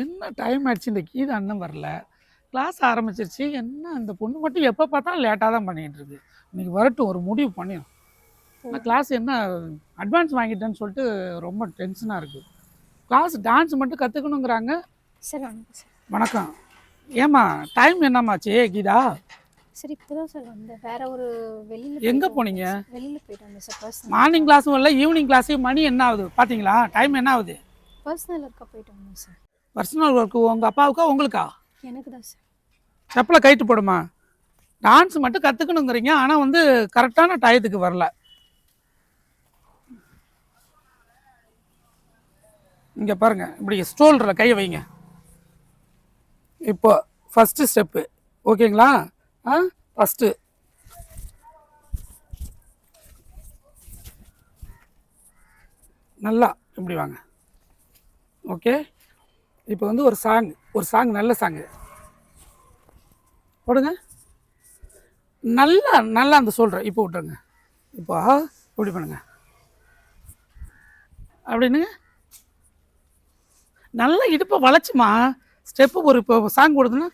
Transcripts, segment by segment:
என்ன டைம் ஆயிடுச்சு? இந்த கீத அண்ணன் வரல. கிளாஸ் ஆரம்பிச்சிருச்சு. என்ன இந்த பொண்ணு மட்டும் எப்போ பார்த்தாலும் லேட்டாக தான் பண்ணிகிட்டு இருக்கு. இன்னைக்கு வரட்டும் ஒரு முடிவு பண்ணிடும் நான் கிளாஸ் என்ன அட்வான்ஸ் வாங்கிட்டேன்னு சொல்லிட்டு ரொம்ப டென்ஷனாக இருக்குது கிளாஸ் டான்ஸ் மட்டும் கற்றுக்கணுங்கிறாங்க சார் வணக்கம் ஏம்மா டைம் என்னம்மாச்சு கீதா. சார் இப்போ தான் சார் வந்தேன். வேற ஒரு வெளியில் எங்கே போனீங்க? வெளியில் போயிட்டு வந்தேன் சார் பர்சனல் மார்னிங் கிளாஸும் இல்லை ஈவினிங் கிளாஸும் மணி என்ன ஆகுது? பார்த்தீங்களா டைம் என்ன ஆகுது? பர்சனல் ஒர்க்காக போயிட்டு வந்தேன் சார் பர்சனல் ஒர்க்கு உங்கள் அப்பாவுக்கா உங்களுக்கா? எனக்கு தான் சார் செப்பலை கைட்டு போடுமா? டான்ஸ் மட்டும் கற்றுக்கணுங்கிறீங்க ஆனால் வந்து கரெக்டான டயத்துக்கு வரல. இங்கே பாருங்க இப்படி ஸ்டோல்டரில் கையை வைங்க. இப்போ ஃபஸ்ட்டு ஸ்டெப்பு ஓகேங்களா ஆ ஃபஸ்ட்டு நல்லா இப்படி வாங்க. ஓகே இப்போ வந்து ஒரு சாங் ஒரு சாங் நல்ல சாங்கு போடுங்க. நல்லா நல்லா அந்த சொல்கிறேன் இப்போ விட்டுருங்க. இப்போ இப்படி பண்ணுங்க. அப்படின்னுங்க. நல்லா இடுப்பை வளைச்சுமா? ஸ்டெப்பு ஒரு இப்போ சாங் போடுதுன்னா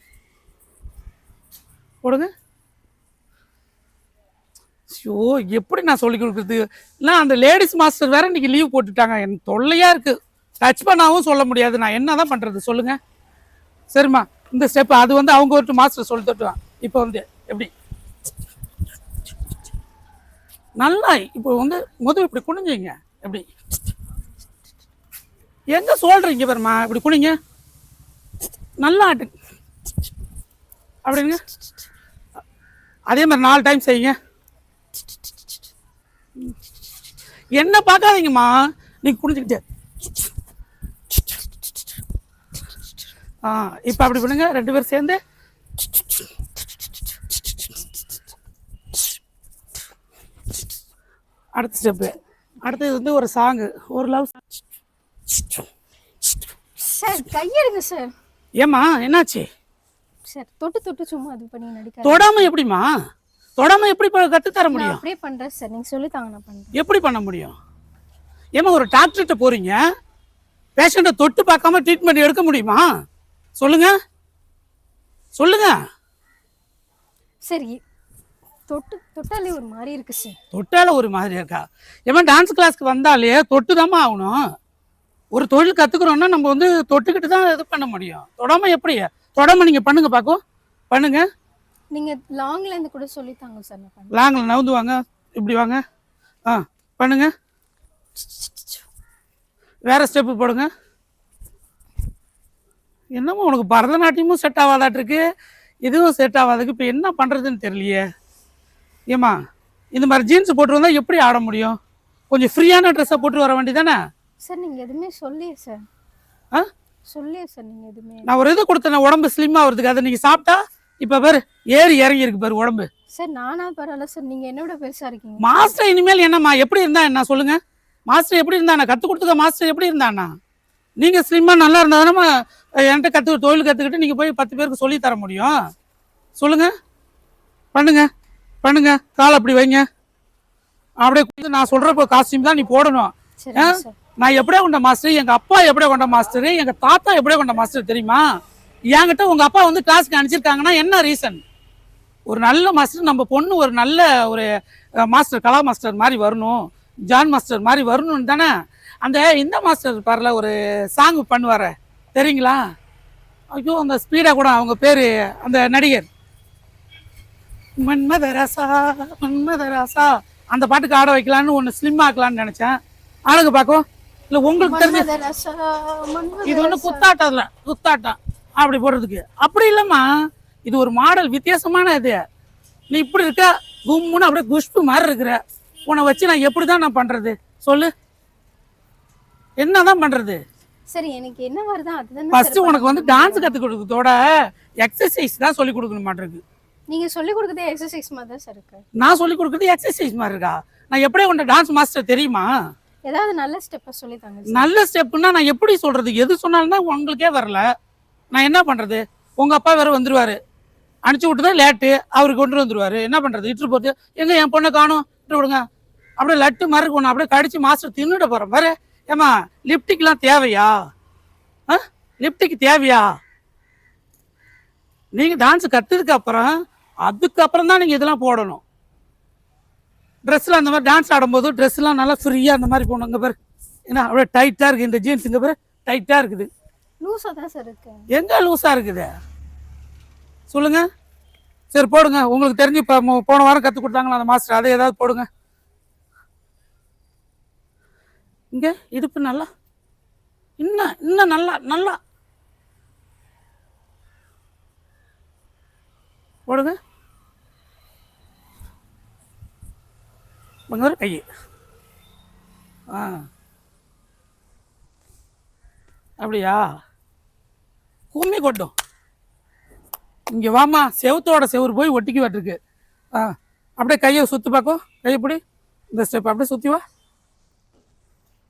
போடுங்க. ஷோ எப்படி நான் சொல்லி கொடுக்குறது? இல்லை அந்த லேடிஸ் மாஸ்டர் வேற இன்னைக்கு லீவ் போட்டுட்டாங்க. என் தொல்லையாக இருக்குது டச் பண்ணாவும் சொல்ல முடியாது. நான் என்ன தான் பண்ணுறது சொல்லுங்கள் சரிம்மா இந்த ஸ்டெப் அது வந்து அவங்க ஒரு மாஸ்டர் சொல்லி தட்டுவான். இப்போ வந்து எப்படி? நல்லா இப்போ வந்து முதல் இப்படி குனிஞ்சிங்க. எப்படி? எங்க சொல்றீங்க பாருமா இப்படி குனிங்க. நல்லா ஆட்டு. அப்படிங்க. அதே மாதிரி நாலு டைம் செய்யுங்க. என்ன பார்க்காதீங்கம்மா. நீங்க குனிஞ்சுக்கிட்டு ஆ இப்போ அப்படி பண்ணுங்க ரெண்டு பேரும் சேர்ந்து. அடுத்த ஸ்டெப்பு அடுத்தது வந்து ஒரு சாங்கு ஒரு லவ் சார் கையெடுங்க சார். ஏம்மா என்னாச்சு? சார் தொட்டு தொட்டு சும்மா அது பண்ணி நடிக்காது தொடாம எப்படிம்மா? தொடாம எப்படி கத்துத்தர நான் முடியும்? அப்படியே பண்ணுறேன் சார். நீங்கள் சொல்லித்தாங்க நான் பண்ணுறேன் எப்படி பண்ண முடியும்? ஏம்மா ஒரு டாக்டர்கிட்ட போறீங்க? பேஷண்ட்டை தொட்டு பார்க்காம ட்ரீட்மெண்ட் எடுக்க முடியுமா? சொல்லுங்க. சொல்லுங்க. சரி தொட்டு தொட்டாலே ஒரு மாதிரி இருக்கு சார். தொட்டால ஒரு மாதிரி இருக்கா? ஏமா டான்ஸ் கிளாஸ்க்கு வந்தாலே தொட்டு ஆகணும். ஒரு தொழில் கற்றுக்குறோன்னா நம்ம வந்து தொட்டுக்கிட்டு தான் இது பண்ண முடியும். தொடாம எப்படி? தொடாம நீங்கள் பண்ணுங்க பார்க்கும் பண்ணுங்க. நீங்கள் லாங்ல இருந்து கூட சொல்லித்தாங்க சார் நான் பண்ணுறேன் லாங்கில் நவுந்து வாங்க. இப்படி வாங்க. ஆ பண்ணுங்க. வேற ஸ்டெப்பு போடுங்க. என்னமோ உனக்கு பரதநாட்டியமும் செட் ஆகாதாட்டிருக்கு இதுவும் செட் ஆகாதுக்கு இப்போ என்ன பண்ணுறதுன்னு தெரியலையே. ஏம்மா இந்த மாதிரி ஜீன்ஸ் போட்டு வந்தால் எப்படி ஆட முடியும்? கொஞ்சம் ஃப்ரீயான ட்ரெஸ்ஸை போட்டு வர வேண்டியதானே சார் நீங்கள் எதுவுமே சொல்லியே சார் ஆ? சொல்லியே சார் நீங்கள் எதுவுமே. நான் ஒரு இது கொடுத்தேன் உடம்பு ஸ்லிம் ஆகிறதுக்கு அதை நீங்கள் சாப்பிட்டா இப்போ பாரு ஏறி இறங்கி இருக்கு பாரு உடம்பு. சார் நானா பரவாயில்ல சார். நீங்கள் என்னோட பெருசாக இருக்கீங்க? மாஸ்டர் இனிமேல் என்னம்மா எப்படி இருந்தா என்ன? சொல்லுங்க. மாஸ்டர் எப்படி இருந்தாண்ணா கற்றுக் கொடுத்துக்க மாஸ்டர் எப்படி இருந்தாண்ணா நீங்கள் ஸ்லிம்மாக நல்லா இருந்தா தானே என்கிட்ட கற்று தொழில் கற்றுக்கிட்டு நீங்கள் போய் பத்து பேருக்கு சொல்லி தர முடியும். சொல்லுங்க. பண்ணுங்க. பண்ணுங்க. கால் அப்படி வைங்க. அப்படியே நான் சொல்கிறப்ப காஸ்டியூம் தான் நீ போடணும். நான் எப்படியே கொண்ட மாஸ்டர் எங்கள் அப்பா எப்படியே கொண்ட மாஸ்டர் எங்கள் தாத்தா எப்படியே கொண்ட மாஸ்டர் தெரியுமா? என்கிட்ட உங்கள் அப்பா வந்து கிளாஸ்க்கு அனுப்பிச்சிருக்காங்கன்னா என்ன ரீசன் ஒரு நல்ல மாஸ்டர் நம்ம பொண்ணு ஒரு நல்ல ஒரு மாஸ்டர் கலா மாஸ்டர் மாதிரி வரணும். ஜான் மாஸ்டர் மாதிரி வரணும்னு தானே? அந்த இந்த மாஸ்டர் பாருல ஒரு சாங் பண்ணுவார. தெரியுங்களா? ஐயோ அந்த ஸ்பீடாக கூட அவங்க பேர் அந்த நடிகர். மன்மதராசா மன்மதராசா. அந்த பாட்டுக்கு ஆட வைக்கலான்னு ஒன்று ஸ்லிம் ஆக்கலான்னு நினச்சேன். ஆளுங்க பார்க்கும் இல்லை உங்களுக்கு தெரிஞ்ச. இது ஒன்றும் குத்தாட்டம் இல்லை குத்தாட்டம் அப்படி போடுறதுக்கு. அப்படி இல்லைம்மா. இது ஒரு மாடல் வித்தியாசமான இது. நீ இப்படி இருக்க கும்முன்னு அப்படியே குஷ்பு மாதிரி இருக்கிற. உன்னை வச்சு நான் எப்படி தான் நான் பண்ணுறது சொல்லு. என்னதான் பண்ணுறது சரி எனக்கு என்ன வருதா அதுதானே ஃபர்ஸ்ட் உனக்கு வந்து டான்ஸ் கற்றுக் கொடுக்கறதோட எக்ஸசைஸ் தான் சொல்லி கொடுக்கணும் மாட்டிருக்கு. நீங்க சொல்லி கொடுக்குறதே எக்ஸசைஸ் மாதிரி தான் சார் இருக்கு. நான் சொல்லி கொடுக்குறது எக்ஸசைஸ் மாதிரி இருக்கா? நான் எப்படியே உன்னை டான்ஸ் மாஸ்டர் தெரியுமா? ஏதாவது நல்ல ஸ்டெப்பை சொல்லி தாங்க நல்ல ஸ்டெப்னா நான் எப்படி சொல்றது? எது சொன்னாலும் தான் உங்களுக்கே வரல. நான் என்ன பண்றது? உங்க அப்பா வேற வந்துருவாரு. அனுப்பிச்சு விட்டு தான் லேட்டு அவரு கொண்டு வந்துருவாரு. என்ன பண்றது? இட்டு போட்டு எங்க என் பொண்ணை காணும். இட்டு விடுங்க அப்படியே லட்டு மாதிரி ஒன்று அப்படியே கடிச்சு மாஸ்டர் தின்னுட போறேன். பாரு ஏமா லிப்டிக்லாம் தேவையா? ஆ? லிப்டிக் தேவையா? நீங்கள் டான்ஸ் கத்ததுக்கு அப்புறம் அதுக்கப்புறம் தான் நீங்கள் இதெல்லாம் போடணும். ட்ரெஸ்ஸில் அந்த மாதிரி டான்ஸ் ஆடும்போது ட்ரெஸ்லாம் நல்லா ஃப்ரீயாக அந்த மாதிரி போடணும் இங்கே பாரு. ஏன்னா அப்படியே டைட்டாக இருக்குது இந்த ஜீன்ஸ் இங்கே பாரு. டைட்டாக இருக்குது. லூஸாக தான் சார் இருக்கு. எங்கே லூஸாக இருக்குது? சொல்லுங்க. சரி போடுங்க. உங்களுக்கு தெரிஞ்சு இப்போ போன வாரம் கற்றுக் கொடுத்தாங்களா அந்த மாஸ்டர் அதை ஏதாவது போடுங்க. இங்கே இடுப்பு நல்லா. இன்னும் இன்னும் நல்லா நல்லா. போடுங்க. இங்க கை ஆ. அப்படியா? கும்மி கொட்டும். இங்கே வாமா செவுத்தோட செவுரு போய் ஒட்டிக்கு வாட்டிருக்கு ஆ அப்படியே கையை சுற்றி பார்க்கும் கையை பிடி. இந்த ஸ்டெப் அப்படியே சுற்றி வா.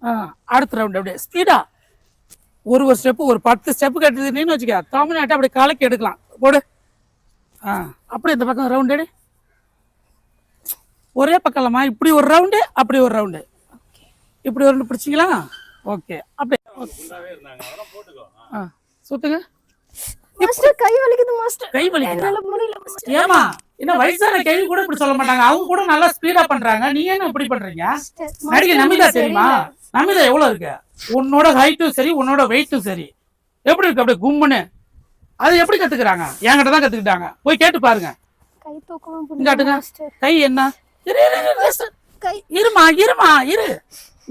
ஆ அடுத்த ரவுண்ட் அப்படியே. ஸ்பீடா ஒரு ஒரு ஸ்டெப்பு ஒரு பத்து ஸ்டெப்பு கட்டுதுன்னு வச்சுக்க. தமிழ்நாட்டை அப்படியே காலைக்கு எடுக்கலாம். போடு. ஆ அப்படியே இந்த பக்கம் ரவுண்ட் ஒரே பக்கம்லம்மா. இப்படி ஒரு ரவுண்டு அப்படி ஒரு ரவுண்டு இப்படி ஒரு ரவுண்டு பிடிச்சிங்களா? ஓகே அப்படியே ஆ. சுத்துங்க. மாஸ்டர் கை வலிக்குது மாஸ்டர் கை வலிக்குதா? ஏமா என்ன வயசான கேள்வி கூட இப்படி சொல்ல மாட்டாங்க. அவங்க கூட நல்லா ஸ்பீடா பண்றாங்க. நீ என்ன இப்படி பண்றீங்க? நடிகை நமிதா தெரியுமா? நமிதா எவ்வளவு இருக்கு? உன்னோட ஹைட்டும் சரி உன்னோட வெயிட்டும் சரி. எப்படி இருக்கு? அப்படியே கும்முன்னு. அது எப்படி கத்துக்கிறாங்க? என்கிட்ட தான் கத்துக்கிட்டாங்க. போய் கேட்டு பாருங்க. கை என்ன? இருமா இருமா இரு.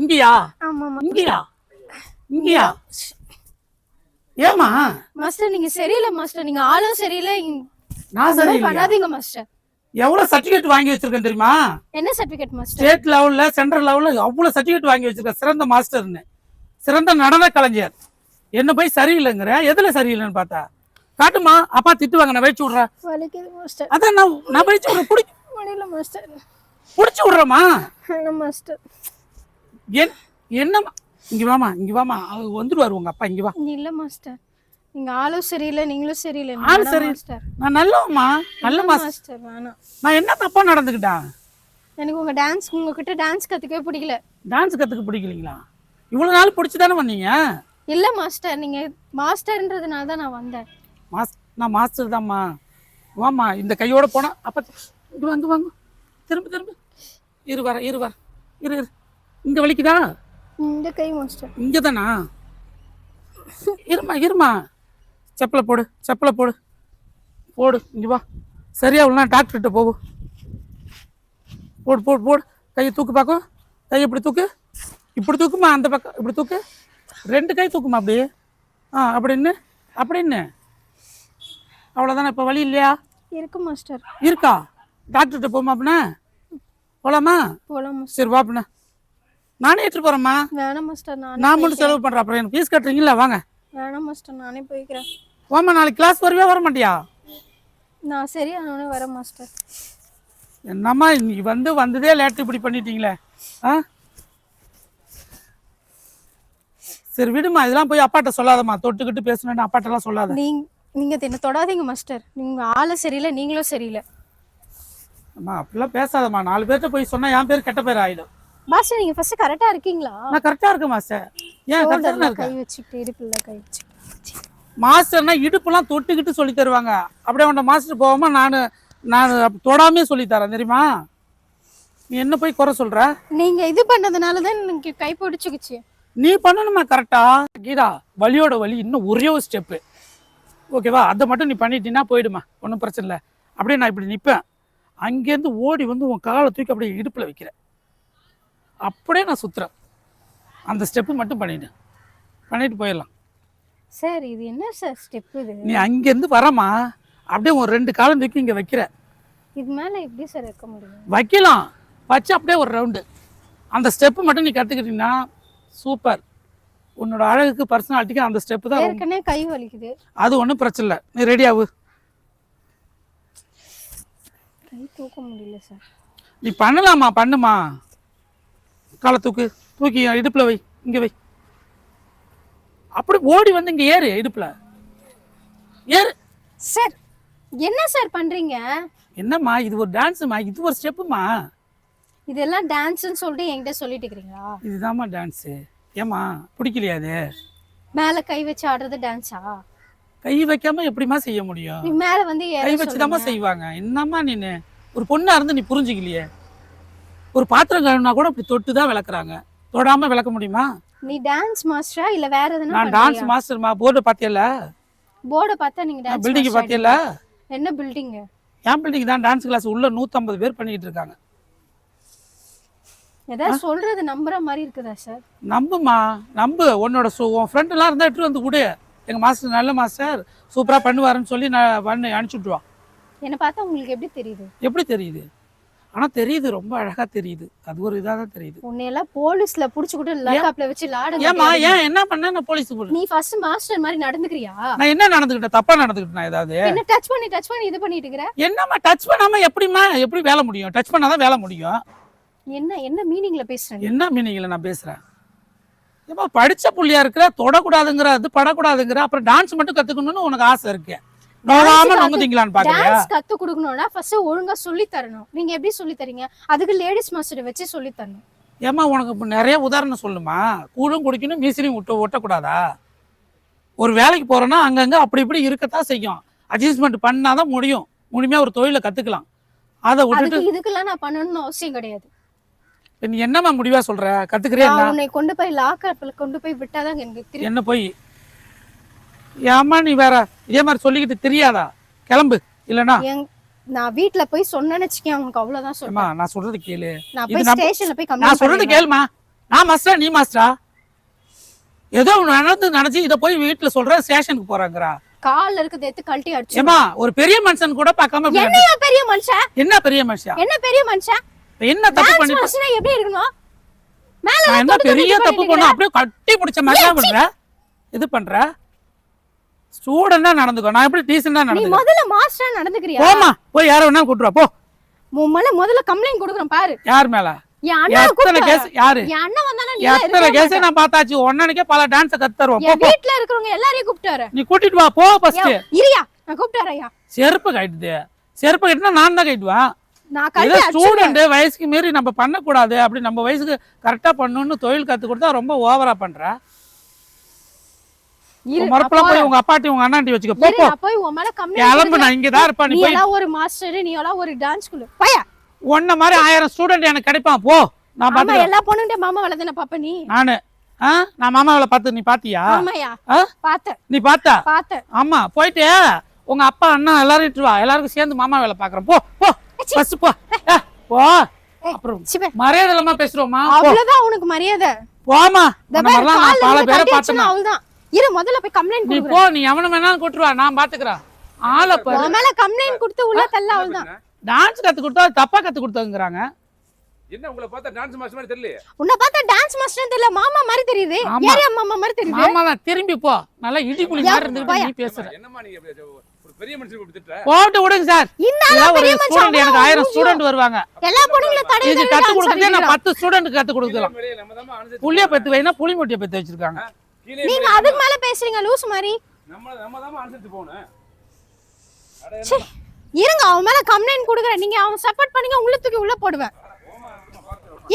இங்கயா? இங்கயா? இங்கயா? ஏமா மாஸ்டர் நீங்க சரியில்லை மாஸ்டர். நீங்க ஆளும் சரியில்லை. நான் இந்த சரி மாதிரி பண்ணாதீங்க மாஸ்டர். எவ்வளவு சர்டிபிகேட் வாங்கி வச்சிருக்கேன் தெரியுமா? என்ன சர்டிபிகேட் மாஸ்டர்? ஸ்டேட் லெவல்ல சென்ட்ரல் லெவல்ல அவ்வளவு சர்டிஃபிகேட் வாங்கி வச்சிருக்க சிறந்த மாஸ்டர்னு. சிறந்த நடன கலைஞர். என்ன போய் சரியில்லைங்கிற? எதுல சரியில்லைன்னு பார்த்தா? காட்டுமா. அப்பா திட்டுவாங்க நான் வச்சு விடுறேன். அதான் நான் நான் வச்சு விடுறேன். முடியல மாஸ்டர். புடிச்சு விடுறேம்மா வேணாம் மாஸ்டர் என் என்னம்மா இங்க வாமா இங்க வாமா அவர் வந்துருவாரு உங்க அப்பா இங்க வா. இல்ல மாஸ்டர் நீங்க ஆளும் சரியில்லை நீங்களும் சரியில்லை. ஆள் சரி மாஸ்டர் நான் நல்லவம்மா. நல்ல மாஸ்டர் மாஸ்டர் வேணாம். நான் என்ன தப்பா நடந்துக்கிட்டேன் எனக்கு உங்க டான்ஸ் உங்ககிட்ட டான்ஸ் கத்துக்கவே பிடிக்கல. டான்ஸ் கத்துக்க பிடிக்கலீங்களா? இவ்வளவு நாள் பிடிச்சி தானே வந்தீங்க? இல்ல மாஸ்டர் நீங்க மாஸ்டர்ன்றதுனால தான் நான் வந்தேன். மாஸ் நான் மாஸ்டர் தான்மா. வாம்மா இந்த கையோட போனா அப்ப இங்க வாங்க வாங்க. திரும்ப திரும்ப. இரு வர இரு வர. இரு இரு. இங்க வலிக்குதா? இந்த கை மாஸ்டர் இங்க தானா இருமா இருமா. செப்பலை போடு செப்பலை போடு. போடு இங்க வா. சரியா உள்ள டாக்டர்கிட்ட போகும் போடு போடு போடு. கையை தூக்கு பார்க்கும் கையை இப்படி தூக்கு. இப்படி தூக்குமா அந்த பக்கம்? இப்படி தூக்கு. ரெண்டு கை தூக்குமா அப்படியே? ஆ அப்படின்னு அப்படின்னு அவ்வளோதானே இப்போ வழி இல்லையா? இருக்கு மாஸ்டர் இருக்கா? டாக்டர்கிட்ட போமா அப்படின்னா? போகலாமா போலாம் மாஸ்டர். சரி வா அப்படின்னா நானே எடுத்துட்டு போகிறேம்மா வேணாம் மாஸ்டர் நானே நான் மட்டும் செலவு பண்ணுறேன் அப்புறம் எனக்கு ஃபீஸ் கட்டுறீங்களா வாங்க. வேணாம் மாஸ்டர் நானே போய்க்கிறேன். வாம்மா நாளைக்கு கிளாஸ் வருவியா வர மாட்டியா? நான் சரியானவனே வரேன் மாஸ்டர். என்னம்மா நீ வந்து வந்ததே லேட்டு இப்படி பண்ணிட்டீங்களே? ஆ? சரி விடுமா இதெல்லாம் போய் அப்பாட்ட சொல்லாதம்மா. தொட்டுக்கிட்டு பேசணுன்னு அப்பாட்டெல்லாம் சொல்லாத. நீங்க நீங்க என்ன தொடாதீங்க மாஸ்டர். நீங்க ஆளு சரியில்லை நீங்களும் சரியில்லை. அம்மா அப்படிலாம் பேசாதம்மா. நாலு பேர்கிட்ட போய் சொன்னா என் பேர் கெட்ட பேர் ஆயிடும். மாஸ்டர் நீங்க ஃபர்ஸ்ட் கரெக்டா இருக்கீங்களா? நான் கரெக்டாக இருக்கேன் மாஸ்டர். ஏன் ஷோல்டர்ல இருக்கேன்? கை வச்சுக்கிட்டு இடுப்புல கை வச்சு மாஸ்டர்னா இடுப்புலாம் தொட்டுக்கிட்டு சொல்லி தருவாங்க. அப்படியே அவன்கிட்ட மாஸ்டர் போகாம நான் நான் தொடாமே சொல்லி தரேன் தெரியுமா? நீ என்ன போய் குறை சொல்ற? நீங்க இது பண்ணதுனால தான் எனக்கு கை பிடிச்சிக்கிச்சு. நீ பண்ணணுமா கரெக்டா கீதா வலியோட வலி இன்னும் ஒரே ஒரு ஸ்டெப்பு ஓகேவா? அதை மட்டும் நீ பண்ணிட்டீங்கன்னா போயிடுமா. ஒன்றும் பிரச்சனை இல்லை. அப்படியே நான் இப்படி நிற்பேன் அங்கேருந்து ஓடி வந்து உன் காலை தூக்கி அப்படியே இடுப்பில் வைக்கிறேன். அப்படியே நான் சுற்றுறேன் அந்த ஸ்டெப்பு மட்டும் பண்ணிடு. பண்ணிட்டு போயிடலாம். சார் இது என்ன சார் ஸ்டெப் இது? நீ அங்கேருந்து வரமா? அப்படியே ஒரு ரெண்டு காலம் தூக்கி இங்கே வைக்கிற. இது மேல எப்படி சார் வைக்க முடியும்? வைக்கலாம். வச்சு அப்படியே ஒரு ரவுண்டு அந்த ஸ்டெப்பு மட்டும் நீ கற்றுக்கிட்டீங்கன்னா சூப்பர் உன்னோட அழகுக்கு பர்சனாலிட்டிக்கு அந்த ஸ்டெப்பு தான் ஏற்கனவே கை வலிக்குது. அது ஒன்றும் பிரச்சனை இல்லை. நீ ரெடி ஆகு கை தூக்க முடியல சார் நீ பண்ணலாமா? பண்ணுமா? காலை தூக்கு தூக்கி இடுப்பில் வை இங்கே வை. அப்படி ஓடி வந்து இங்கே ஏறு இடுப்பில். ஏறு. சார் என்ன சார் பண்றீங்க? என்னம்மா இது ஒரு டான்ஸுமா இது ஒரு ஸ்டெப்புமா இதெல்லாம் டான்ஸ்னு சொல்லிட்டு என்கிட்ட சொல்லிட்டு இருக்கிறீங்களா? இதுதாம்மா டான்ஸு ஏம்மா பிடிக்கலையா அது? மேல கை வச்சு ஆடுறது டான்ஸா கை வைக்காம எப்படிம்மா செய்ய முடியும்? மேல வந்து கை வச்சுதாம்மா. செய்வாங்க. என்னம்மா நீனு ஒரு பொண்ணா இருந்து நீ புரிஞ்சுக்கலையே. ஒரு பாத்திரம் கழுவினா கூட இப்படி தொட்டு தான் விளக்குறாங்க. தொடாம விளக்க முடியுமா? நீ டான்ஸ் மாஸ்டரா இல்ல வேற எதுனா நான் டான்ஸ் மாஸ்டர்மா போர்டு பாத்தியல போர்ட பார்த்தா நீங்க டான்ஸ் பில்டிங் பாத்தியல என்ன பில்டிங் என் பில்டிங் தான் டான்ஸ் கிளாஸ் உள்ள 150 பேர் பண்ணிட்டு இருக்காங்க. ஏதாவது சொல்றது நம்புற மாதிரி இருக்குதா சார் நம்புமா நம்பு. உன்னோட உன் ஃப்ரெண்ட் எல்லாம் இருந்தா எடுத்துட்டு வந்து கொடு எங்க மாஸ்டர் நல்ல மாஸ்டர் சூப்பரா பண்ணுவாருன்னு சொல்லி நான் பண்ணி அனுப்பிச்சு விட்டுருவான் என்ன பார்த்தா உங்களுக்கு எப்படி தெரியுது? எப்படி தெரியுது? ஆனா தெரியுது ரொம்ப அழகா தெரியுது. அது ஒரு இதா தான் தெரியுது. உன்னையெல்லாம் போலீஸ்ல புடிச்சு கூட லேப்டாப்ல வச்சு லாடு ஏமா ஏன்? என்ன பண்ண நான் போலீஸ் போடு நீ ஃபர்ஸ்ட் மாஸ்டர் மாதிரி நடந்துக்கிறியா? நான் என்ன நடந்துக்கிட்டேன்? தப்பா நடந்துக்கிட்டேன் ஏதாவது? என்ன டச் பண்ணி டச் பண்ணி இது பண்ணிட்டு இருக்கிற? என்னம்மா டச் பண்ணாம எப்படிம்மா எப்படி வேலை முடியும்? டச் பண்ணாதான் வேலை முடியும். என்ன என்ன மீனிங்ல பேசுறேன் என்ன மீனிங்ல நான் பேசுறேன்? ஏமா படிச்ச புள்ளியா இருக்கிற தொடக்கூடாதுங்கிற அது படக்கூடாதுங்கிற அப்புறம் டான்ஸ் மட்டும் கத்துக்கணும்னு உனக்கு ஆசை இருக்கு. நோகாம கத்து- நொங்குதீங்களான்னு பாக்குறியா? டான்ஸ் கத்து கொடுக்கணும்னா ஃபர்ஸ்ட் ஒழுங்கா சொல்லி தரணும் நீங்க எப்படி சொல்லி தரீங்க அதுக்கு லேடிஸ் மாஸ்டர் வச்சு சொல்லி தரணும் ஏம்மா உனக்கு இப்ப நிறைய உதாரணம் சொல்லுமா? கூழும் குடிக்கணும் மீசிலையும் விட்டு ஒட்டக்கூடாதா? ஒரு வேலைக்கு போறோன்னா அங்கங்க அப்படி இப்படி இருக்கத்தான் செய்யும். அட்ஜஸ்ட்மெண்ட் பண்ணாதான் முடியும். முழுமையா ஒரு தொழிலை கத்துக்கலாம். அதை விட்டுட்டு இதுக்கெல்லாம் நான் பண்ணணும்னு அவசியம் கிடையாது. இப்ப நீ என்னம்மா முடிவா சொல்ற? கத்துக்கிறியா என்ன? உன்னை கொண்டு போய் லாக்கப்ல கொண்டு போய் விட்டாதான் எனக்கு என்ன போய்? ஏம்மா நீ வேற இதே மாதிரி சொல்லிக்கிட்டு தெரியாதா? கிளம்பு இல்லனா நான் வீட்ல போய் சொன்னேன்னு வச்சுக்கேன் உனக்கு அவ்வளவுதான் சொல்றேன். ஏம்மா நான் சொல்றது கேளு. நான் போய் ஸ்டேஷன்ல போய் நான் சொல்றது கேளுமா. நான் மாஸ்டரா நீ மாஸ்டரா ஏதோ நடந்து நினைச்சு இதை போய் வீட்டுல சொல்ற ஸ்டேஷனுக்கு போறாங்கறா. கால்ல இருக்கிறத எடுத்து கழட்டி அடிச்சு ஏமா ஒரு பெரிய மனுஷன் கூட பார்க்காம என்னையா பெரிய மனுஷன்? என்ன பெரிய மனுஷன்? என்ன பெரிய மனுஷன்? என்ன தப்பு பண்ணி எப்படி இருக்கணும் மேல என்ன பெரிய தப்பு பண்ண அப்படியே கட்டி பிடிச்ச மாதிரி தான் பண்ற இது பண்ற? ஸ்டூடெண்டா நடந்துக்கோ. நான் எப்படி டீசெண்டா நீ நடந்துக்கோ முதல்ல மாஸ்டரா நடந்துக்கிறியா? போமா போய் யார வேணா கூட்டுவா போ. மேல முதல்ல கம்ப்ளைண்ட் கொடுக்குறேன் பாரு. யார் மேல? செருப்பு கட்டினா நான் தான் கட்டுவேன் ஸ்டூடெண்ட் வயசுக்கு மீறி நம்ம பண்ணக்கூடாது அப்படி நம்ம வயசுக்கு கரெக்டா பண்ணணும்னு தொழில் கத்து கொடுத்தா ரொம்ப ஓவரா பண்ற? நான் போய் உங்க அப்பாட்டி உங்க அண்ணாட்டி வச்சுக்க போ போய் உன் மேல கிளம்பு கம்ப்ளைண்ட் நான் இங்கதான் இருப்பேன் நீ எல்லாம் ஒரு மாஸ்டர் நீ எல்லாம் ஒரு டான்ஸ் பையா. உன்ன மாதிரி ஆயிரம் ஸ்டூடெண்ட் எனக்கு கிடைப்பான் போ. நான் பாத்துக்கிறேன். எல்லா பொண்ணுகிட்ட மாமா வேலை தானே பாப்ப நீ? நானு. நான் மாமாவில பார்த்து நீ பாத்தியா? ஆமாயா? பார்த்தேன். நீ பார்த்தா? பார்த்தேன். ஆமா போயிட்டு உங்க அப்பா அண்ணா எல்லாரும் வா எல்லாருக்கும் சேர்ந்து மாமா வேலை பாக்குறேன் போ போ. பஸ் போ. போ. அப்புறம் மரியாதை இல்லாம பேசுறோமா அவ்வளவுதான் உனக்கு மரியாதை. போமா பல இருந்து பேரை பார்த்தேன் அவ்வளவுதான். இரு முதல்ல போய் கம்ப்ளைண்ட் நீ போ நீ எவன வேணாலும் கூட்டுருவா. நான் பாத்துக்கிறேன். ஆளை பாரு. மேல கம்ப்ளைண்ட் கொடுத்து உள்ள தள்ள அவ்வளவுதான். டான்ஸ் கத்து கொடுத்தா அது தப்பா கத்து கொடுத்தாங்கிறாங்க என்ன உங்களை பார்த்தா டான்ஸ் மாஸ்டர் மாதிரி தெரியல உன்னை பார்த்தா டான்ஸ் மாஸ்டர் தெரியல. மாமா மாதிரி தெரியுது. ஏரியா மாமா மாதிரி தெரியுது? மாமா திரும்பி போ. நல்லா இடிக்குழி மாதிரி இருந்துகிட்டு நீ பேசுற. இப்படி ஒரு பெரிய மனுஷன் இப்படி திட்டுற போட்டு விடுங்க சார். இந்த இதெல்லாம் ஒரு ஸ்டூடெண்ட் எனக்கு அவன் ஆயிரம் மூஞ்சியும். ஸ்டூடெண்ட் வருவாங்க. எல்லா பொண்ணுங்களும் தடவி இது கத்து கொடுக்கறதே நான் ஆடிக்கிறான். பத்து ஸ்டூடெண்ட் கத்து கொடுக்கலாம் புள்ளிய பெத்து வைனா புளி மூட்டையை பெத்து வச்சிருக்காங்க. நீங்க அதுக்கு மேல பேசுறீங்க லூஸ் மாதிரி. நம்ம நம்ம தான் அனுசரிச்சு போகணும். அட ச்சே, இருங்க அவன் மேல கம்ப்ளைண்ட் கொடுக்குறேன். நீங்க அவன் சப்போர்ட் பண்ணீங்க உள்ள தூக்கி உள்ள போடுவேன்.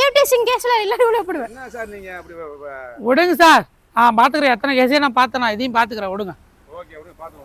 ஏடிஎஸ்இன் கேஸ்ல எல்லாரும் உள்ள போடுவேன். என்ன சார் நீங்க அப்படி விடுங்க சார். ஆ பாத்துக்கிறேன். எத்தனை கேஸையும் நான் பார்த்தேன். நான் இதையும் பாத்துக்கிறேன். விடுங்க. ஓகே அப்படியே பார்த்து